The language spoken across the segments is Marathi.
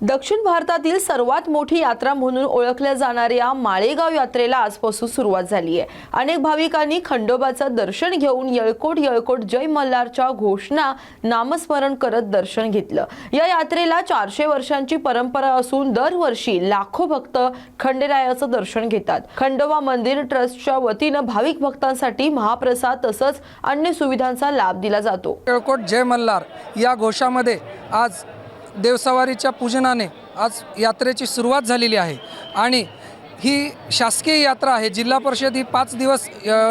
दक्षिण भारतातील सर्वात मोठी यात्रा म्हणून ओळखल्या जाणाऱ्या माळेगाव यात्रेला आजपासून सुरुवात झाली आहे. अनेक भाविकांनी खंडोबाचं दर्शन घेऊन येळकोट येळकोट जय मल्हारच्या घोषणा नामस्मरण करत दर्शन घेतलं. या यात्रेला चारशे वर्षांची परंपरा असून दरवर्षी लाखो भक्त खंडेरायाचं दर्शन घेतात. खंडोबा मंदिर ट्रस्टच्या वतीनं भाविक भक्तांसाठी महाप्रसाद तसंच अन्य सुविधांचा लाभ दिला जातो. केळकोट जय मल्हार या घोषामध्ये आज देवसवारीच्या पूजनाने आज यात्रेची सुरुवात झालेली आहे. आणि ही शासकीय यात्रा आहे. जिल्हा परिषद ही पाच दिवस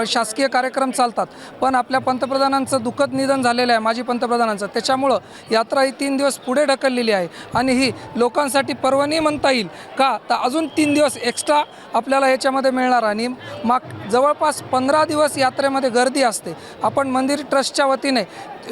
शासकीय कार्यक्रम चालतात. पण आपल्या पंतप्रधानांचं दुःखद निधन झालेलं आहे माजी पंतप्रधानांचं. त्याच्यामुळं यात्रा ही तीन दिवस पुढे ढकललेली आहे. आणि ही लोकांसाठी पर्वणी म्हणता येईल का? तर अजून तीन दिवस एक्स्ट्रा आपल्याला याच्यामध्ये मिळणार. आणि माग जवळपास पंधरा दिवस यात्रेमध्ये गर्दी असते. आपण मंदिर ट्रस्टच्या वतीने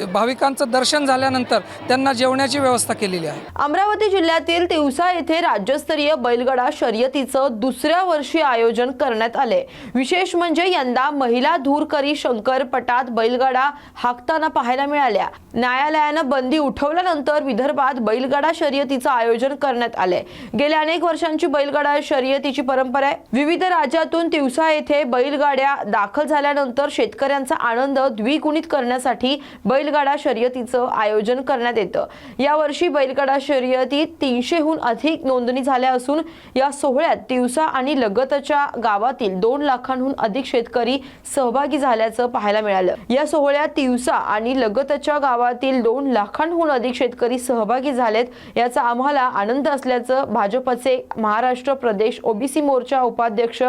भाविकांचं दर्शन झाल्यानंतर त्यांना जेवण्याची व्यवस्था केलेली आहे. अमरावती जिल्ह्यातील तिवसा येथे राज्यस्तरीय बैलगडा शर्यतीचं दुसऱ्या वर्षी आयोजन करण्यात आले. विशेष म्हणजे यंदा महिला धूरकरी शंकरपटात बैलगाडा हाकताना पाहायला मिळाल्या. न्यायालयानं बंदी उठवल्यानंतर विदर्भात बैलगाडा शर्यतीचं आयोजन करण्यात आले. गेल्या अनेक वर्षांची बैलगाडा शर्यतीची परंपरा आहे. विविध राज्यातून तिवसा येथे बैलगाड्या दाखल झाल्यानंतर शेतकऱ्यांचा आनंद द्विगुणित करण्यासाठी बैल बैलगाडा शर्यतीचं आयोजन करण्यात येतं. यावर्षी बैलगाडा शर्यतीत तीनशेहून अधिक नोंदणी झाल्या असून या सोहळ्यात तिवसा आणि लगतच्या गावातील दोन लाखांहून अधिक शेतकरी सहभागी झाल्याचं पाहायला मिळालं. या सोहळ्यात तिवसा आणि लगतच्या गावातील दोन लाखांहून अधिक शेतकरी सहभागी झालेत याचा आम्हाला आनंद असल्याचं भाजपचे महाराष्ट्र प्रदेश ओबीसी मोर्चा उपाध्यक्ष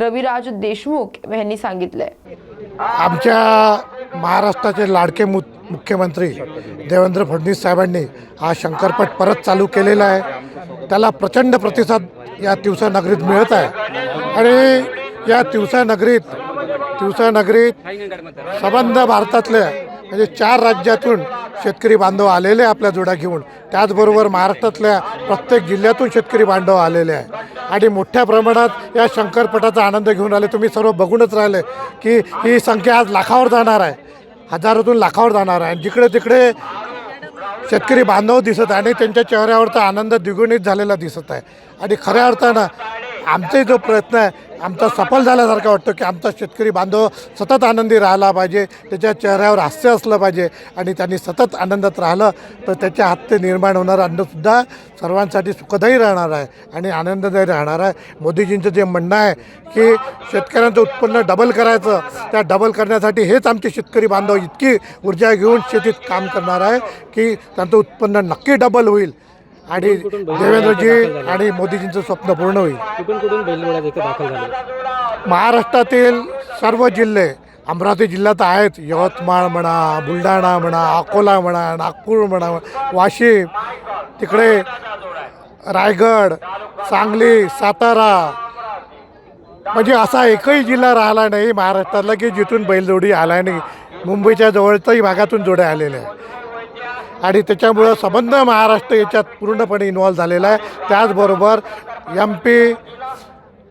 रविराज देशमुख यांनी सांगितलंय. आमच्या महाराष्ट्राचे लाडके मु मुख्यमंत्री देवेंद्र फडणवीस साहेबांनी हा शंकरपट परत चालू केलेला आहे. त्याला प्रचंड प्रतिसाद या तिवसा नगरीत मिळत आहे. आणि या तिवसा नगरीत तिवसा नगरीत संबंध भारतातल्या म्हणजे चार राज्यातून शेतकरी बांधव आलेले आहे आपल्या जोड्या घेऊन त्याचबरोबर महाराष्ट्रातल्या प्रत्येक जिल्ह्यातून शेतकरी बांधव आलेले आहे. आणि मोठ्या प्रमाणात या शंकरपटाचा आनंद घेऊन आले. तुम्ही सर्व बघूनच राहिले की ही संख्या आज लाखावर जाणार आहे. हजारातून लाखावर जाणार आहे. आणि जिकडे तिकडे शेतकरी बांधव दिसत आहे आणि त्यांच्या चेहऱ्यावरचा आनंद द्विगुणित झालेला दिसत आहे. आणि खऱ्या अर्थानं आमचाही जो प्रयत्न आहे. आमचा सफल झाल्यासारखा वाटतो की आमचा शेतकरी बांधव सतत आनंदी राहिला पाहिजे त्याच्या चेहऱ्यावर हास्य असलं पाहिजे आणि त्यांनी सतत आनंदात राहिलं तर त्याच्या हाते निर्माण होणारं अन्नसुद्धा सर्वांसाठी सुखदायी राहणार आहे आणि आनंददायी राहणार आहे. मोदीजींचं जे म्हणणं आहे की शेतकऱ्यांचं उत्पन्न डबल करायचं त्या डबल करण्यासाठी हेच आमचे शेतकरी बांधव इतकी ऊर्जा घेऊन शेतीत काम करणार आहे की त्यांचं उत्पन्न नक्की डबल होईल. आणि देवेंद्रजी आणि मोदीजींचं स्वप्न पूर्ण होईल. कुठून कुठून बैलगाड्या इथे दाखल झाले? महाराष्ट्रातील सर्व जिल्हे अमरावती जिल्ह्यात आहेत. यवतमाळ म्हणा बुलढाणा म्हणा अकोला म्हणा नागपूर म्हणा वाशिम तिकडे रायगड सांगली सातारा. म्हणजे असा एकही जिल्हा राहिला नाही महाराष्ट्रातला की जिथून बैलजोडी आला नाही मुंबईच्या जवळच्याही भागातून जोड्या आलेल्या आहे आणि त्याच्यामुळं संबंध महाराष्ट्र याच्यात पूर्णपणे इन्व्हॉल्व झालेला आहे. त्याचबरोबर एम पी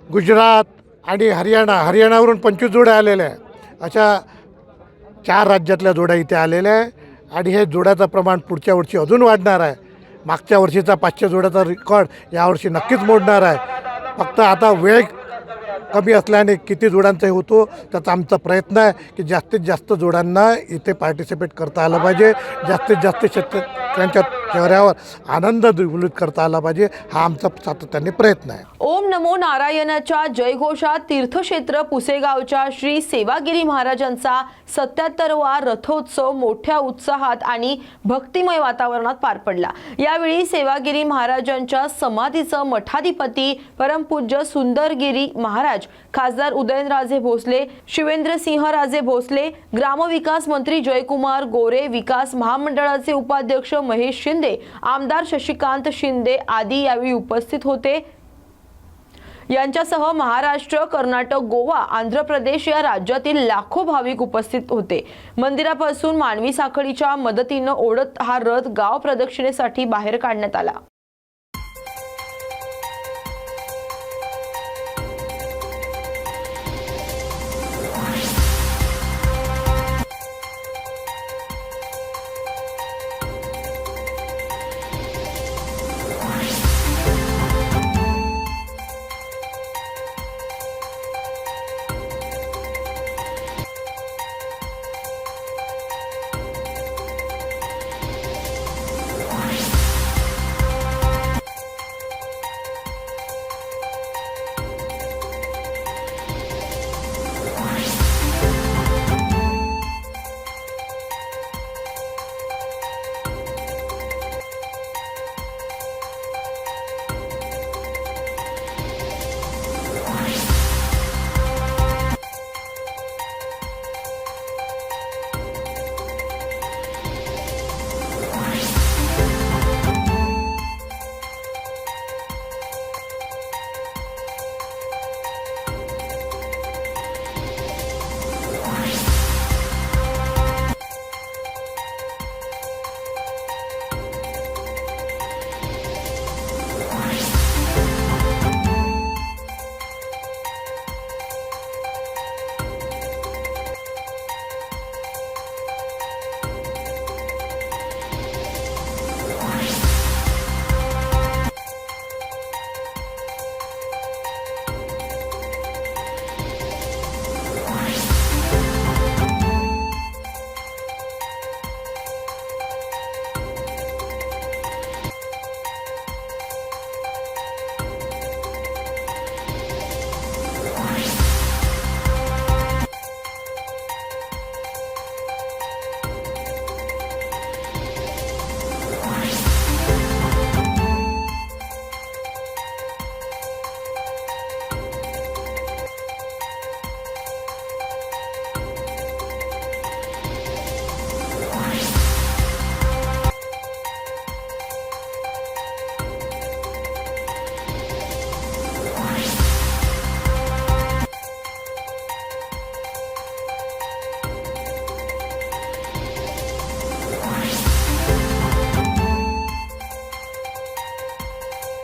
गुजरात आणि हरियाणा हरियाणावरून पंचवीस जोड्या आलेल्या आहे अशा चार राज्यातल्या जोड्या इथे आलेल्या आहे आणि हे जोड्याचं प्रमाण पुढच्या वर्षी अजून वाढणार आहे. मागच्या वर्षीचा पाचशे जोड्याचा रेकॉर्ड यावर्षी नक्कीच मोडणार आहे. फक्त आता वेळ कमी असल्याने किती जोडांचाही होतो त्याचा आमचा प्रयत्न आहे की जास्तीत जास्त जोडांना इथे पार्टिसिपेट करता आलं पाहिजे. जास्तीत जास्त शेतकऱ्यांच्या चेहऱ्यावर आनंद द्विगुलित करता आला पाहिजे हा आमचा सातत्याने प्रयत्न आहे. ओम नमो नारायणाच्या जयघोषात तीर्थक्षेत्र पुसेगावच्या श्री सेवागिरी महाराजांचा सत्याहत्तरवा रथोत्सव मोठ्या उत्साहात आणि भक्तिमय वातावरणात पार पडला. यावेळी सेवागिरी महाराजांच्या समाधीचं मठाधिपती परमपूज्य सुंदरगिरी महाराज खासदार उदयनराजे भोसले शिवेंद्रसिंहराजे भोसले ग्रामविकास मंत्री जयकुमार गोरे विकास महामंडळाचे उपाध्यक्ष महेश शिंदे आमदार शशिकांत शिंदे आदी यावेळी उपस्थित होते. यांच्यासह महाराष्ट्र कर्नाटक गोवा आंध्र प्रदेश या राज्यातील लाखो भाविक उपस्थित होते. मंदिरापासून मानवी साखळीच्या मदतीनं ओढत हा रथ गाव प्रदक्षिणेसाठी बाहेर काढण्यात आला.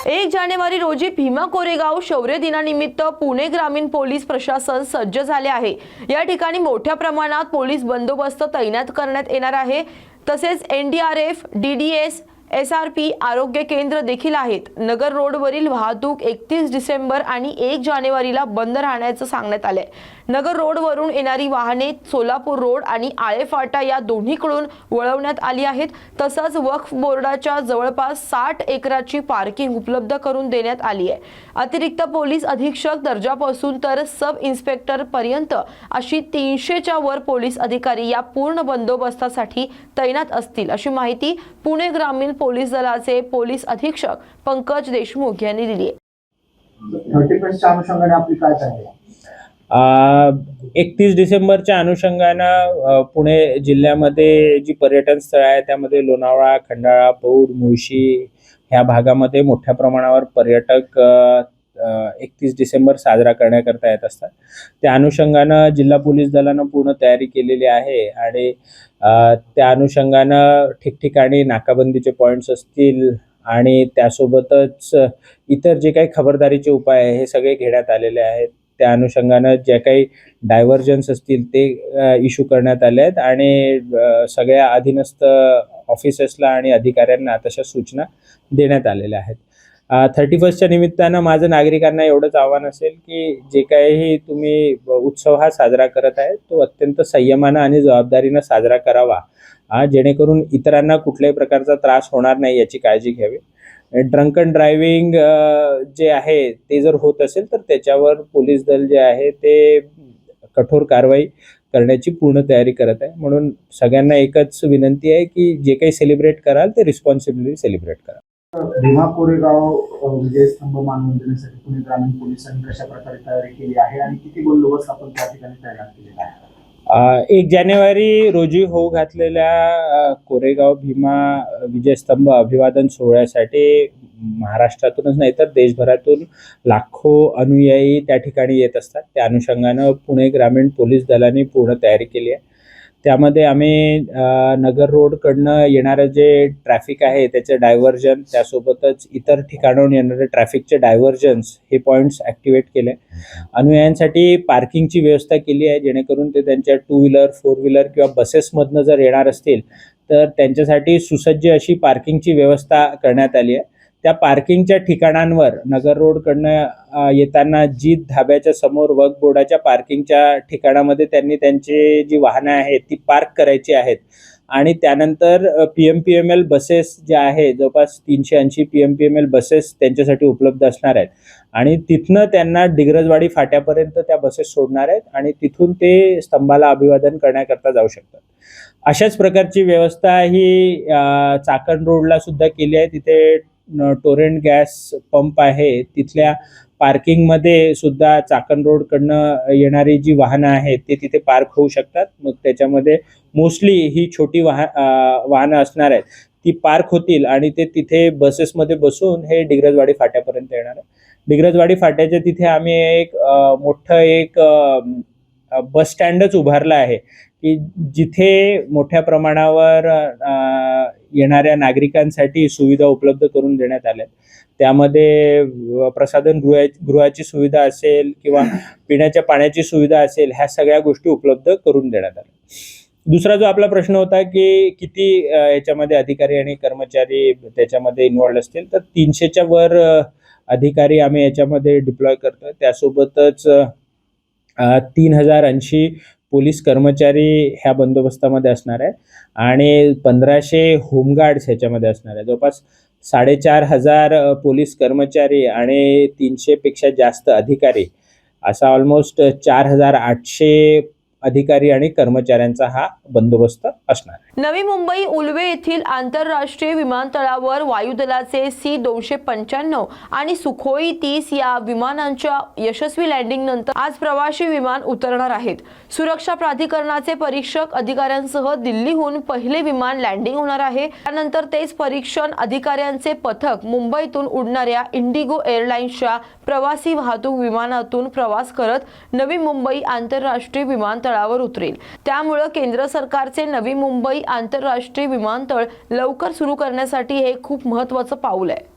एक जानेवारी रोजी भीमा कोरेगाव शौर्य दिनानिमित्त पुणे ग्रामीण पोलीस प्रशासन सज्ज झाले आहे. या ठिकाणी मोठ्या प्रमाणात पोलीस बंदोबस्त तैनात करण्यात येणार आहे. तसेच N D R F D D S S R P आरोग्य केंद्र देखील आहेत. नगर रोडवरील वाहतूक एकतीस डिसेंबर आणि एक जानेवारीला बंद राहण्याचं सांगण्यात आलंय. नगर रोडवरून येणारी वाहने सोलापूर रोड आणि आळेफाटा या दोन्हीकडून वळवण्यात आली आहेत. तसंच वक्फ बोर्डाच्या जवळपास साठ एकराची पार्किंग उपलब्ध करून देण्यात आली आहे अतिरिक्त पोलीस अधीक्षक दर्जापासून तर सब इन्स्पेक्टर पर्यंत अशी तीनशेच्या वर पोलीस अधिकारी या पूर्ण बंदोबस्तासाठी तैनात असतील अशी माहिती पुणे ग्रामीण पोलीस दलाचे पोलीस अधीक्षक पंकज देशमुख यांनी दिली आहे. आहे एकतीस डिसेंबरच्या अनुषंगानं पुणे जिल्ह्यामध्ये जी पर्यटन स्थळं आहेत त्यामध्ये लोणावळा खंडाळा पौड मुळशी ह्या भागामध्ये मोठ्या प्रमाणावर पर्यटक एकतीस डिसेंबर साजरा करण्याकरता येत असतात. त्या अनुषंगानं जिल्हा पोलीस दलानं पूर्ण तयारी केलेली आहे आणि त्या अनुषंगानं ठिकठिकाणी नाकाबंदीचे पॉईंट्स असतील आणि त्यासोबतच इतर जे काही खबरदारीचे उपाय आहे हे सगळे घेण्यात आलेले आहेत. त्या अनुषंगानं जे काही डायव्हर्जन्स असतील ते इशू करण्यात आले आहेत आणि सगळ्या अधीनस्थ ऑफिसेसला आणि अधिकाऱ्यांना तशा सूचना देण्यात आलेल्या आहेत. थर्टी फर्स्टच्या निमित्तानं माझं नागरिकांना एवढंच आव्हान असेल की जे काही तुम्ही उत्सव हा साजरा करत आहे तो अत्यंत संयमानं आणि जबाबदारीनं साजरा करावा. जेणेकरून इतरांना कुठल्याही प्रकारचा त्रास होणार नाही याची काळजी घ्यावी. ड्रंकन ड्रायव्हिंग जे आहे ते जर होत असेल तर त्याच्यावर पोलीस दल जे आहे ते कठोर कारवाई करण्याची पूर्ण तयारी करत आहे. म्हणून सगळ्यांना एकच विनंती आहे की जे काही सेलिब्रेट कराल ते रिस्पॉन्सिबिलिटी सेलिब्रेट करा. भीमा कोरेगाव अ, विजयस्तंभ देण्यासाठी पुणे ग्रामीण पोलिसांनी कशा प्रकारे तयारी केली आहे आणि किती बंदोबस्त आपण त्या ठिकाणी तयार केलेला आहे? एक जानेवारी रोजी होऊ घातलेल्या कोरेगाव भीमा विजयस्तंभ अभिवादन सोहळ्यासाठी महाराष्ट्रातूनच नाही तर देशभरातून लाखो अनुयायी त्या ठिकाणी येत असतात. त्या अनुषंगानं पुणे ग्रामीण पोलीस दलाने पूर्ण तयारी केली आहे. त्यामध्ये आम्ही नगर रोडकडनं येणारं जे ट्रॅफिक आहे त्याचं डायव्हर्जन त्यासोबतच इतर ठिकाणाहून येणारे ट्रॅफिकचे डायव्हर्जन्स हे पॉईंट्स ॲक्टिवेट केले. अनुयायांसाठी पार्किंगची व्यवस्था केली आहे जेणेकरून ते त्यांच्या टू व्हीलर फोर व्हीलर किंवा बसेसमधनं जर येणार असतील तर त्यांच्यासाठी सुसज्ज अशी पार्किंगची व्यवस्था करण्यात आली आहे. त्या पार्किंगच्या ठिकाणांवर नगर रोडकडनं येताना जीत धाब्याच्या समोर वक बोर्डाच्या पार्किंगच्या ठिकाणामध्ये त्यांनी त्यांची जी वाहनं आहेत ती पार्क करायची आहेत. आणि त्यानंतर P M P M L buses ज्या आहे जवळपास तीनशे ऐंशी P M P M L buses त्यांच्यासाठी उपलब्ध असणार आहेत. आणि तिथनं त्यांना डिग्रजवाडी फाट्यापर्यंत त्या बसेस सोडणार आहेत आणि तिथून ते स्तंभाला अभिवादन करण्याकरता जाऊ शकतात. अशाच प्रकारची व्यवस्था ही चाकण रोडला सुद्धा केली आहे. तिथे टोरेंट गॅस पंप आहे तिथल्या पार्किंगमध्ये सुद्धा चाकण रोडकडनं येणारी जी वाहनं आहेत ते तिथे पार्क होऊ शकतात. मग त्याच्यामध्ये मोस्टली ही छोटी वाहन वाहनं असणार आहेत. ती पार्क होतील आणि ते तिथे बसेसमध्ये बसून हे डिग्रजवाडी फाट्यापर्यंत येणार आहे डिग्रजवाडी फाट्याच्या तिथे आम्ही एक मोठं एक बस स्टँडच उभारलं आहे. की जिथे मोठ्या प्रमाणावर येणाऱ्या नागरिकांसाठी सुविधा उपलब्ध करून देण्यात आल्या त्यामध्ये प्रसाधन गृहाची सुविधा असेल किंवा पिण्याच्या पाण्याची सुविधा असेल ह्या सगळ्या गोष्टी उपलब्ध करून देण्यात आल्या. दुसरा जो आपला प्रश्न होता की किती याच्यामध्ये अधिकारी आणि कर्मचारी त्याच्यामध्ये इन्वॉल्ड असतील तर तीनशेच्या वर अधिकारी आम्ही याच्यामध्ये डिप्लॉय करतो त्यासोबतच तीन हजार ऐंशी पोलीस कर्मचारी ह्या बंदोबस्तामध्ये असणार आहे. आणि पंधराशे होमगार्ड्स ह्याच्यामध्ये असणार आहे. जवळपास साडेचार हजार पोलीस कर्मचारी आणि तीनशेपेक्षा जास्त अधिकारी असा ऑलमोस्ट चार हजार आठशे अधिकारी आणि कर्मचाऱ्यांचा हा बंदोबस्त असणार नवी मुंबई उलवे येथील आंतरराष्ट्रीय विमानतळावर वायुदलाचे सी दोनशे पंच्याण्णव आणि सुखोई तीस या विमानांच्या यशस्वी लँडिंग नंतर आज प्रवासी विमान उतरणार आहेत. सुरक्षा प्राधिकरणाचे परीक्षक अधिकाऱ्यांसह दिल्लीहून पहिले विमान लँडिंग होणार आहे. त्यानंतर तेच परीक्षण अधिकाऱ्यांचे पथक मुंबईतून उडणाऱ्या इंडिगो एअरलाइन्सच्या प्रवासी वाहतूक विमानातून प्रवास करत नवी मुंबई आंतरराष्ट्रीय विमानतळावर उतरेल. त्यामुळं केंद्र सरकारचे नवी मुंबई आंतरराष्ट्रीय विमानतळ लवकर सुरू करण्यासाठी हे खूप महत्त्वाचं पाऊल आहे.